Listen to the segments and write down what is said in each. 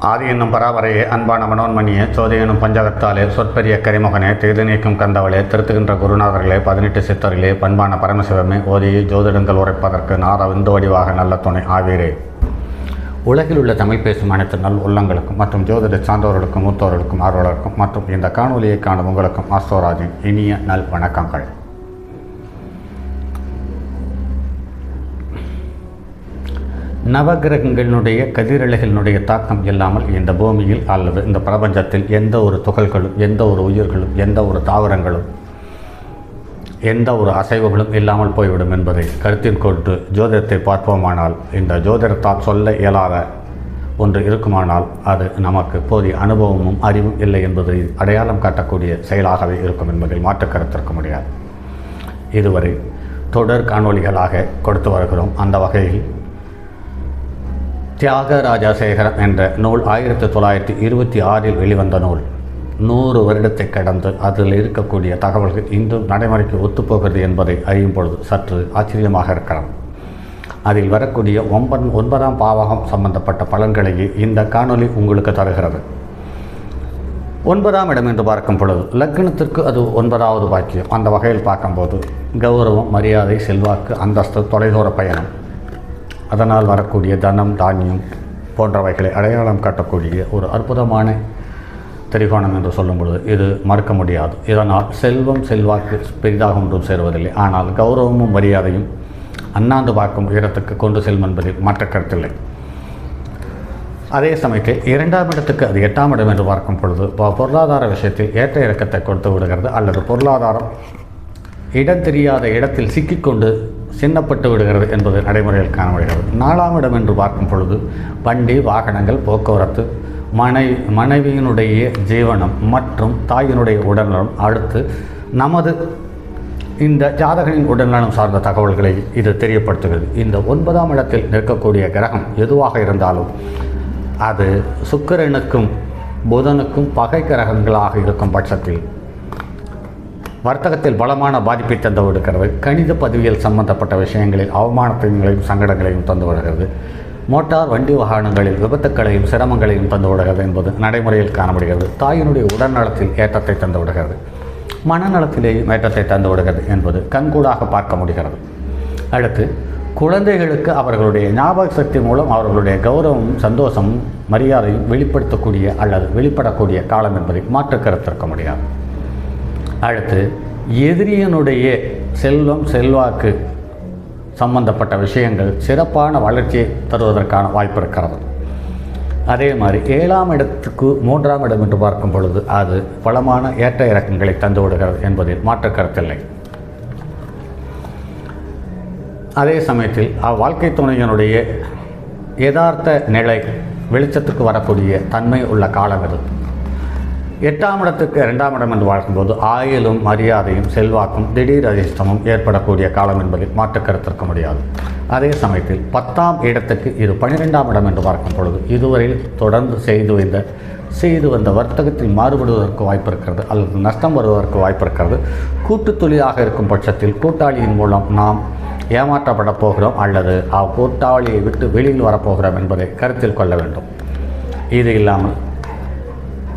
ஆதி என்னும் பராபரையே அன்பான மனோன்மணியே சோதி என்னும் பஞ்சகத்தாலே சொற்பெரிய கரிமகனே தேது நீக்கும் கந்தவளே திருத்துகின்ற குருநாதர்களே பதினெட்டு சித்தர்களே பண்பான பரமசிவமே ஓதியை ஜோதிடங்கள் உரைப்பதற்கு நாத விந்து வடிவாக நல்ல துணை ஆவீரே. உலகில் உள்ள தமிழ் பேசும் அனைத்து நல் உள்ளங்களுக்கும் மற்றும் ஜோதிட சார்ந்தவர்களுக்கும் மூத்தவர்களுக்கும் ஆர்வலருக்கும் மற்றும் இந்த காணொலியை காணும் உங்களுக்கும் ஆஸ்தோராஜின் இனிய நல் வணக்கங்கள். நவகிரகங்களினுடைய கதிரலைகளினுடைய தாக்கம் இல்லாமல் இந்த பூமியில் அல்லது இந்த பிரபஞ்சத்தில் எந்த ஒரு துகள்களும் எந்த ஒரு உயிர்களும் எந்த ஒரு தாவரங்களும் எந்த ஒரு அசைவுகளும் இல்லாமல் போய்விடும் என்பதை கருத்தில் கொண்டு ஜோதிடத்தை பார்ப்போமானால் இந்த ஜோதிடத்தால் சொல்ல இயலாத ஒன்று இருக்குமானால் அது நமக்கு போதிய அனுபவமும் அறிவும் இல்லை என்பதை அடையாளம் காட்டக்கூடிய செயலாகவே இருக்கும் என்பதில் மாற்று கருத்திருக்க முடியாது. இதுவரை தொடர் காணொளிகளாக கொடுத்து வருகிறோம். அந்த வகையில் தியாகராஜா சேகரம் என்ற நூல் ஆயிரத்தி தொள்ளாயிரத்தி இருபத்தி ஆறில் வெளிவந்த நூல். நூறு வருடத்தை கடந்து அதில் இருக்கக்கூடிய தகவல்கள் இன்றும் நடைமுறைக்கு ஒத்துப்போகிறது என்பதை அறியும் பொழுது சற்று ஆச்சரியமாக இருக்கிறது அதில் வரக்கூடிய ஒன்பது ஒன்பதாம் பாவகம் சம்பந்தப்பட்ட பலன்களையே இந்த காணொலி உங்களுக்கு தருகிறது. ஒன்பதாம் இடம் என்று பார்க்கும் பொழுது லக்னத்திற்கு அது ஒன்பதாவது பாக்கியம் அந்த வகையில் பார்க்கும்போது கௌரவம் மரியாதை செல்வாக்கு அந்தஸ்து தொலைதூர பயணம். அதனால் வரக்கூடிய தனம் தானியம் போன்றவைகளை அடையாளம் காட்டக்கூடிய ஒரு அற்புதமான திரிகோணம் என்று சொல்லும் பொழுது இது மறுக்க முடியாது. இதனால் செல்வம் செல்வாக்கு பெரிதாக ஒன்றும் சேருவதில்லை. ஆனால் கௌரவமும் மரியாதையும் அண்ணாந்து பார்க்கும் உயரத்துக்கு கொண்டு செல்லும் என்பதில் மாற்ற கருத்தில்லை. அதே சமயத்தில் இரண்டாம் இடத்துக்கு அது எட்டாம் இடம் என்று பார்க்கும் பொழுது பொருளாதார விஷயத்தில் ஏற்ற இறக்கத்தை கொடுத்து விடுகிறது. அல்லது பொருளாதாரம் இடம் தெரியாத இடத்தில் சிக்கிக்கொண்டு சின்னப்பட்டு விடுகிறது என்பது நடைமுறையில் காணப்படுகிறது. நாலாம் இடம் என்று பார்க்கும் பொழுது வண்டி வாகனங்கள் போக்குவரத்து மனை மனைவியினுடைய ஜீவனம் மற்றும் தாயினுடைய உடல்நலம் அடுத்து நமது இந்த ஜாதகனின் உடல்நலம் சார்ந்த தகவல்களை இது தெரியப்படுத்துகிறது. இந்த ஒன்பதாம் இடத்தில் நிற்கக்கூடிய கிரகம் எதுவாக இருந்தாலும் அது சுக்கிரனுக்கும் புதனுக்கும் பகை கிரகங்களாக இருக்கும் பட்சத்தில் வர்த்தகத்தில் பலமான பாதிப்பை தந்து விடுகிறது கணித பதவியில் சம்பந்தப்பட்ட விஷயங்களில் அவமானத்தையும் சங்கடங்களையும் தந்து வருகிறது. மோட்டார் வண்டி வாகனங்களில் விபத்துக்களையும் சிரமங்களையும் தந்து விடுகிறது என்பது நடைமுறையில் காணப்படுகிறது. தாயினுடைய உடல்நலத்தில் ஏற்றத்தை தந்து விடுகிறது மனநலத்திலேயும் ஏற்றத்தை தந்து விடுகிறது என்பது கண்கூடாக பார்க்க முடிகிறது. அடுத்து குழந்தைகளுக்கு அவர்களுடைய ஞாபக சக்தி மூலம் அவர்களுடைய கௌரவமும் சந்தோஷமும் மரியாதையும் வெளிப்படுத்தக்கூடிய அல்லது வெளிப்படக்கூடிய காலம் என்பதை மாற்று கருத்திருக்க முடியாது. அடுத்து எதிரியனுடைய செல்வம் செல்வாக்கு சம்பந்தப்பட்ட விஷயங்கள் சிறப்பான வளர்ச்சியை தருவதற்கான வாய்ப்பு இருக்கிறது. அதே மாதிரி ஏழாம் இடத்துக்கு மூன்றாம் இடம் என்று பார்க்கும் பொழுது அது பலமான ஏற்ற இறக்கங்களை தந்து விடுகிறது என்பதில் மாற்று கருத்தில்லை அதே சமயத்தில் அவ்வாழ்க்கை துணையினுடைய யதார்த்த நிலை வெளிச்சத்துக்கு வரக்கூடிய தன்மை உள்ள காலம் இது. எட்டாம் இடத்துக்கு இரண்டாம் இடம் என்று வாழ்க்கும்போது ஆயிலும் மரியாதையும் செல்வாக்கும் திடீர் அதிர்ஷ்டமும் ஏற்படக்கூடிய காலம் என்பதில் மாற்றுக்கருத்திருக்க முடியாது. அதே சமயத்தில் பத்தாம் இடத்துக்கு இது பன்னிரெண்டாம் இடம் என்று பார்க்கும் பொழுது இதுவரையில் தொடர்ந்து செய்து வந்த செய்து வந்த வர்த்தகத்தில் மாறுபடுவதற்கு வாய்ப்பு இருக்கிறது அல்லது நஷ்டம் வருவதற்கு வாய்ப்பு இருக்கிறது. கூட்டுத் தொழிலாக இருக்கும் பட்சத்தில் கூட்டாளியின் மூலம் நாம் ஏமாற்றப்பட போகிறோம் அல்லது கூட்டாளியை விட்டு வெளியில் வரப்போகிறோம் என்பதை கருத்தில் கொள்ள வேண்டும். இது இல்லாமல்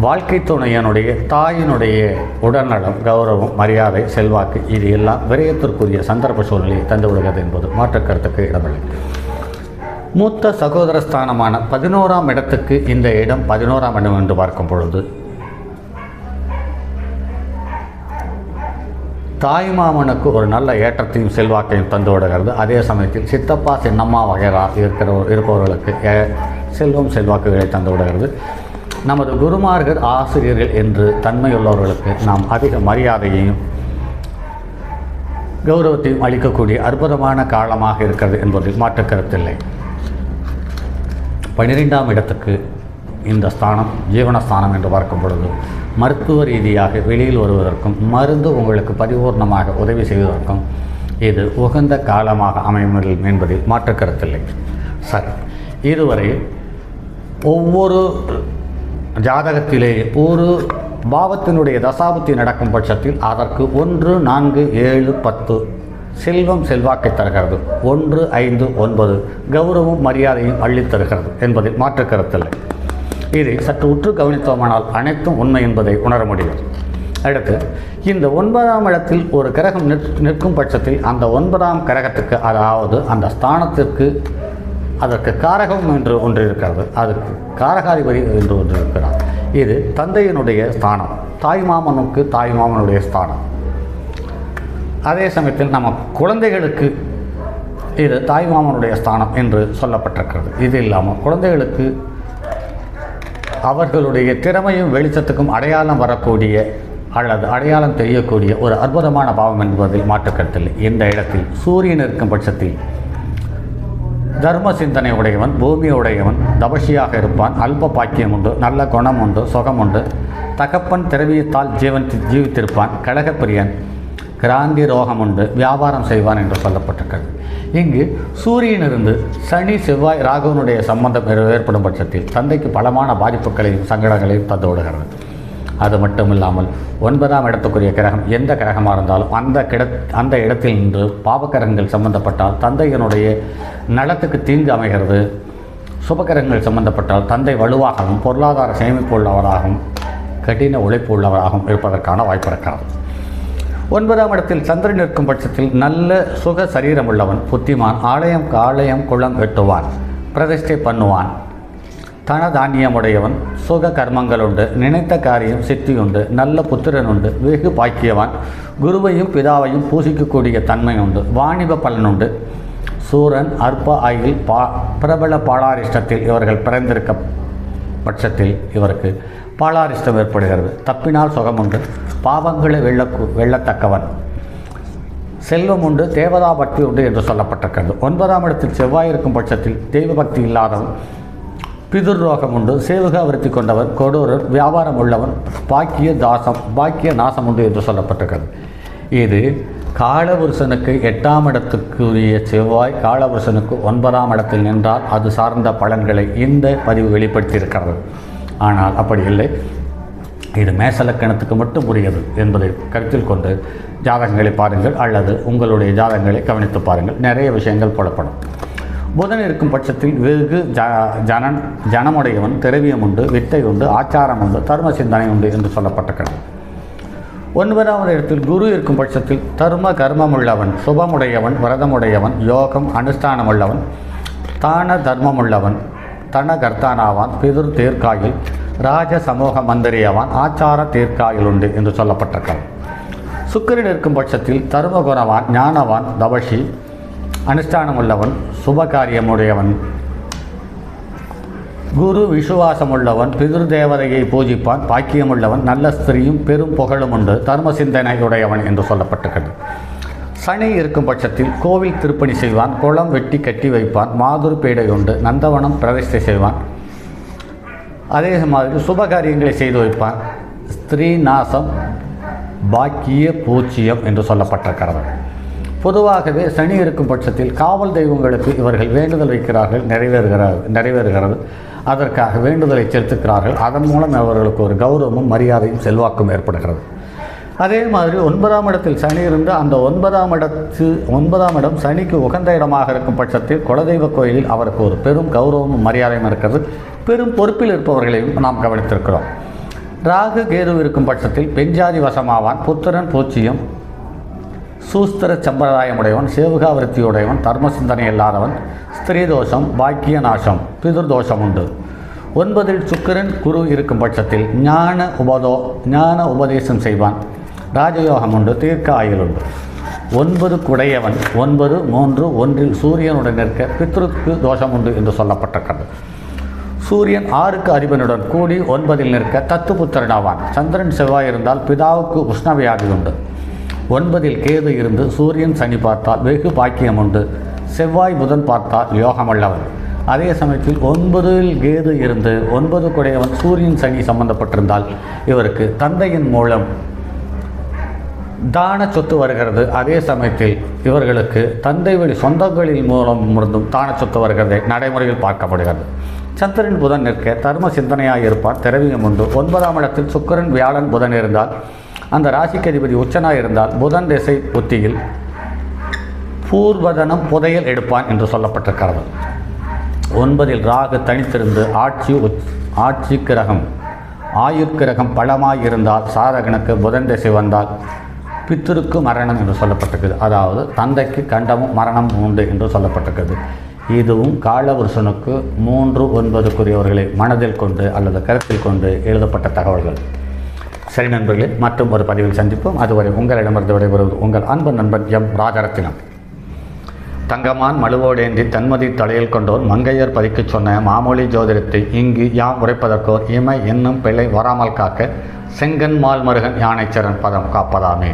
வாழ்க்கை துணையனுடைய தாயினுடைய உடல்நலம் கௌரவம் மரியாதை செல்வாக்கு இது எல்லாம் விரயத்திற்குரிய சந்தர்ப்ப சூழ்நிலையை தந்துவிடுகிறது என்பது மாற்றுக் கருத்துக்கு இடமில்லை. மூத்த சகோதர ஸ்தானமான பதினோராம் இடத்துக்கு இந்த இடம் பதினோராம் இடம் என்று பார்க்கும் பொழுது தாய்மாமனுக்கு ஒரு நல்ல ஏற்றத்தையும் செல்வாக்கையும் தந்து விடுகிறது. அதே சமயத்தில் சித்தப்பா சின்னம்மா வகைரா இருக்கிற இருப்பவர்களுக்கு ஏ- செல்வம் செல்வாக்குகளை தந்து விடுகிறது. நமது குருமார்கள் ஆசிரியர்கள் என்று தன்மையுள்ளவர்களுக்கு நாம் அதிக மரியாதையையும் கௌரவத்தையும் அளிக்கக்கூடிய அற்புதமான காலமாக இருக்கிறது என்பதில் மாற்றுக்கருத்தில்லை. கருத்தில்லை இடத்துக்கு இந்த ஸ்தானம் ஜீவனஸ்தானம் என்று பார்க்கும் பொழுது மருத்துவ ரீதியாக வெளியில் வருவதற்கும் மருந்து உங்களுக்கு பரிபூர்ணமாக உதவி செய்வதற்கும் இது உகந்த காலமாக அமையும் என்பதில் மாற்றுக்கருத்தில்லை. சரி இதுவரை ஒவ்வொரு ஜாதகத்திலே ஒரு பாவத்தினுடைய தசாபுத்தி நடக்கும் பட்சத்தில் அதற்கு ஒன்று நான்கு ஏழு பத்து செல்வம் செல்வாக்கை தருகிறது. ஒன்று ஐந்து ஒன்பது கௌரவம் மரியாதையும் அள்ளித் தருகிறது என்பதில் மாற்று கருத்தில்லை இதை சற்று உற்று கவனித்தோமானால் அனைத்தும் உண்மை என்பதை உணர முடியும். அடுத்து இந்த ஒன்பதாம் இடத்தில் ஒரு கிரகம் நிற் நிற்கும் பட்சத்தில் அந்த ஒன்பதாம் கிரகத்துக்கு அதாவது அந்த ஸ்தானத்திற்கு அதற்கு காரகம் என்று ஒன்று இருக்கிறது. அதற்கு காரகாதிபதி என்று ஒன்று இருக்கிறார். இது தந்தையினுடைய ஸ்தானம். தாய் மாமனுக்கு தாய் மாமனுடைய ஸ்தானம். அதே சமயத்தில் நம்ம குழந்தைகளுக்கு இது தாய் மாமனுடைய ஸ்தானம் என்று சொல்லப்பட்டிருக்கிறது. இது இல்லாமல் குழந்தைகளுக்கு அவர்களுடைய திறமையும் வெளிச்சத்துக்கும் அடையாளம் வரக்கூடிய அல்லது அடையாளம் தெரியக்கூடிய ஒரு அற்புதமான பாவம் என்பதில் மாற்றுக்கருத்தில்லை. இந்த இடத்தில் சூரியன் இருக்கும் பட்சத்தில் தர்ம சிந்தனை உடையவன் பூமி உடையவன் தபஷியாக இருப்பான் அல்ப பாக்கியம் உண்டு நல்ல குணம் உண்டு சுகம் உண்டு. தகப்பன் திரவியத்தால் ஜீவன் ஜீவித்திருப்பான் கழகப்பிரியன். கிராந்தி ரோகம் உண்டு வியாபாரம் செய்வான் என்று சொல்லப்பட்டிருக்கிறது. இங்கு சூரியனிருந்து சனி செவ்வாய் ராகுவனுடைய சம்பந்தம் ஏற்படும் பட்சத்தில் தந்தைக்கு பலமான பாதிப்புகளையும் சங்கடங்களையும் தந்து விடுகிறது. அது மட்டும் இல்லாமல் ஒன்பதாம் இடத்துக்குரிய கிரகம் எந்த கிரகமாக இருந்தாலும் அந்த கிட அந்த இடத்தில் நின்று பாவக்கிரகங்கள் சம்பந்தப்பட்டால் தந்தையினுடைய நலத்துக்கு தீங்கு அமைகிறது. சுபகிரகங்கள் சம்பந்தப்பட்டால் தந்தை வலுவாகவும் பொருளாதார சேமிப்பு உள்ளவராகவும் கடின உழைப்பு உள்ளவராகவும் இருப்பதற்கான வாய்ப்பு இருக்கிறது. ஒன்பதாம் இடத்தில் சந்திரன் இருக்கும் பட்சத்தில் நல்ல சுக சரீரம் உள்ளவன் புத்திமான் ஆலயம் ஆலயம் குளம் வெட்டுவான் பிரதிஷ்டை பண்ணுவான். தனதானியமுடையவன் உடையவன் சுக கர்மங்கள் உண்டு நினைத்த காரியம் சித்தி உண்டு நல்ல புத்திரன் உண்டு வெகு பாக்கியவான். குருவையும் பிதாவையும் பூசிக்கக்கூடிய தன்மை உண்டு வாணிப பலன் உண்டு சூரன் அற்ப ஆயில் பா பிரபல பாலாரிஷ்டத்தில் இவர்கள் பிறந்திருக்க பட்சத்தில் இவருக்கு பாலாரிஷ்டம் ஏற்படுகிறது. தப்பினால் சுகமுண்டு. பாவங்களை வெள்ள வெல்லத்தக்கவன். செல்வம் உண்டு தேவதா பக்தி உண்டு என்று சொல்லப்பட்டிருக்கிறது. ஒன்பதாம் இடத்தில் செவ்வாய் இருக்கும் பட்சத்தில் தெய்வ பக்தி இல்லாதவன் பிதுர் ரோகம் உண்டு சேவகாவிருத்தி கொண்டவர் கொடூரர் வியாபாரம் உள்ளவன் பாக்கிய தாசம் பாக்கிய நாசம் உண்டு என்று சொல்லப்பட்டிருக்கிறது. இது காலபுருஷனுக்கு எட்டாம் இடத்துக்குரிய செவ்வாய் காலபுருஷனுக்கு ஒன்பதாம் இடத்தில் நின்றால் அது சார்ந்த பலன்களை இந்த பதிவு வெளிப்படுத்தியிருக்கிறது. ஆனால் அப்படி இல்லை. இது மேசலக்கணத்துக்கு மட்டும் உரியது என்பதை கருத்தில் கொண்டு ஜாதகங்களை பாருங்கள் அல்லது உங்களுடைய ஜாதகங்களை கவனித்து பாருங்கள். நிறைய விஷயங்கள் புலப்படும். புதன் இருக்கும் பட்சத்தில் வெகு ஜ ஜனன் ஜனமுடையவன் திரவியம் உண்டு வித்தை உண்டு ஆச்சாரம் உண்டு தர்ம சிந்தனை உண்டு என்று சொல்லப்பட்டிருக்கிறது ஒன்பதாவது இடத்தில் குரு இருக்கும் பட்சத்தில் தர்ம கர்மமுள்ளவன் சுபமுடையவன் விரதமுடையவன் யோகம் அனுஷ்டானமுள்ளவன் தான தர்மமுள்ளவன் தன கர்த்தானாவான் பிதுர் தேர்க்காயில் ராஜ சமூக மந்திரியாவான் ஆச்சார தேர்க்காயில் உண்டு என்று சொல்லப்பட்டிருக்கிறது சுக்கிரன் இருக்கும் பட்சத்தில் தர்மகுணவான் ஞானவான் தவஷி அனுஷ்டானம் உள்ளவன் சுபகாரியமுடையவன். குரு விசுவாசமுள்ளவன் பிதிரு தேவதையை பூஜிப்பான் பாக்கியமுள்ளவன் நல்ல ஸ்திரியும் பெரும் புகழும் உண்டு தர்ம சிந்தனையுடையவன் என்று சொல்லப்பட்டுகிறது சனி இருக்கும் பட்சத்தில் கோவில் திருப்பணி செய்வான் குளம் வெட்டி கட்டி வைப்பான் மாதுர் பீடை உண்டு நந்தவனம் பிரதிஷ்டை செய்வான். அதே மாதிரி சுபகாரியங்களை செய்து வைப்பான் ஸ்திரீ நாசம் பாக்கிய பூச்சியம் என்று சொல்லப்பட்டிருக்கிறது பொதுவாகவே சனி இருக்கும் பட்சத்தில் காவல் தெய்வங்களுக்கு இவர்கள் வேண்டுதல் வைக்கிறார்கள் நிறைவேறுகிறார் நிறைவேறுகிறது. அதற்காக வேண்டுதலை செலுத்துகிறார்கள். அதன் மூலம் அவர்களுக்கு ஒரு கௌரவமும் மரியாதையும் செல்வாக்கும் ஏற்படுகிறது. அதே மாதிரி ஒன்பதாம் இடத்தில் சனி இருந்து அந்த ஒன்பதாம் இடத்து ஒன்பதாம் இடம் சனிக்கு உகந்த இடமாக இருக்கும் பட்சத்தில் குலதெய்வ கோயிலில் அவருக்கு ஒரு பெரும் கௌரவமும் மரியாதையும் இருக்கிறது. பெரும் பொறுப்பில் இருப்பவர்களையும் நாம் கவனித்திருக்கிறோம். ராகு கேது இருக்கும் பட்சத்தில் பெஞ்சாதி வசமாவான் புத்திரன் பூச்சியம் சூஸ்திர சம்பிரதாயமுடையவன் சேவகாவிருத்தியுடையவன் தர்ம சிந்தனை இல்லாதவன் ஸ்திரீ தோஷம் பாக்கிய நாசம் பிதுர்தோஷம் உண்டு. ஒன்பதில் சுக்கிரன் குரு இருக்கும் பட்சத்தில் ஞான உபதோ ஞான உபதேசம் செய்வான். ராஜயோகம் உண்டு தீர்க்க ஆயுள் உண்டு. ஒன்பது குடையவன் ஒன்பது மூன்று ஒன்றில் சூரியனுடன் நிற்க பித்ருக்கு தோஷம் உண்டு என்று சொல்லப்பட்டிருக்கிறது சூரியன் ஆறுக்கு அறிவனுடன் கூடி ஒன்பதில் நிற்க தத்துபுத்திரனாவான் சந்திரன் செவ்வாய் இருந்தால் பிதாவுக்கு உஷ்ணவியாதி உண்டு. ஒன்பதில் கேது இருந்து சூரியன் சனி பார்த்தால் வெகு பாக்கியம் உண்டு. செவ்வாய் புதன் பார்த்தால் யோகமல்லவன் அதே சமயத்தில் ஒன்பதில் கேது இருந்து ஒன்பது குடையவன் சூரியன் சனி சம்பந்தப்பட்டிருந்தால் இவருக்கு தந்தையின் மூலம் தான சொத்து வருகிறது. அதே சமயத்தில் இவர்களுக்கு தந்தை வழி சொந்தங்களின் மூலம் இருந்தும் தான சொத்து வருகிறதை நடைமுறையில் பார்க்கப்படுகிறது. சந்திரன் புதன் நிற்க தர்ம சிந்தனையாக இருப்பார். திரவியம் உண்டு. ஒன்பதாம் இடத்தில் சுக்கரன் வியாழன் புதன் இருந்தால் அந்த ராசிக்கு அதிபதி உச்சனாக இருந்தால் புதன் திசை புத்தியில் பூர்வதனம் புதையல் எடுப்பான் என்று சொல்லப்பட்டிருக்கிறது ஒன்பதில் ராகு தனித்திருந்து ஆட்சி ஆட்சி கிரகம் ஆயுக்கிரகம் பலமாய் இருந்தால் சாரகனுக்கு புதன் திசை வந்தால் பித்திருக்கு மரணம் என்று சொல்லப்பட்டிருக்குது. அதாவது தந்தைக்கு கண்டமும் மரணம் உண்டு என்று சொல்லப்பட்டிருக்குது. இதுவும் காலபுருஷனுக்கு மூன்று ஒன்பதுக்குரியவர்களை மனதில் கொண்டு அல்லது கருத்தில் கொண்டு எழுதப்பட்ட தகவல்கள். சரி நண்பர்களே மற்றும் ஒரு பதிவில் சந்திப்போம். அதுவரை உங்களிடமிருந்து விடைபெறுவது உங்கள் அன்பு நண்பன் எம். ராஜரத்தினம். தங்கமான் மழுவோடேந்தி தன்மதி தலையில் கொண்டோர் மங்கையர் பதிக்கச் சொன்ன மாமொழி ஜோதிடத்தை இங்கு யாம் உரைப்பதற்கோர் இமை என்னும் பிள்ளை வராமல் காக்க செங்கன் மால் மருகன் யானைச்சரன் பதம் காப்பதாமே.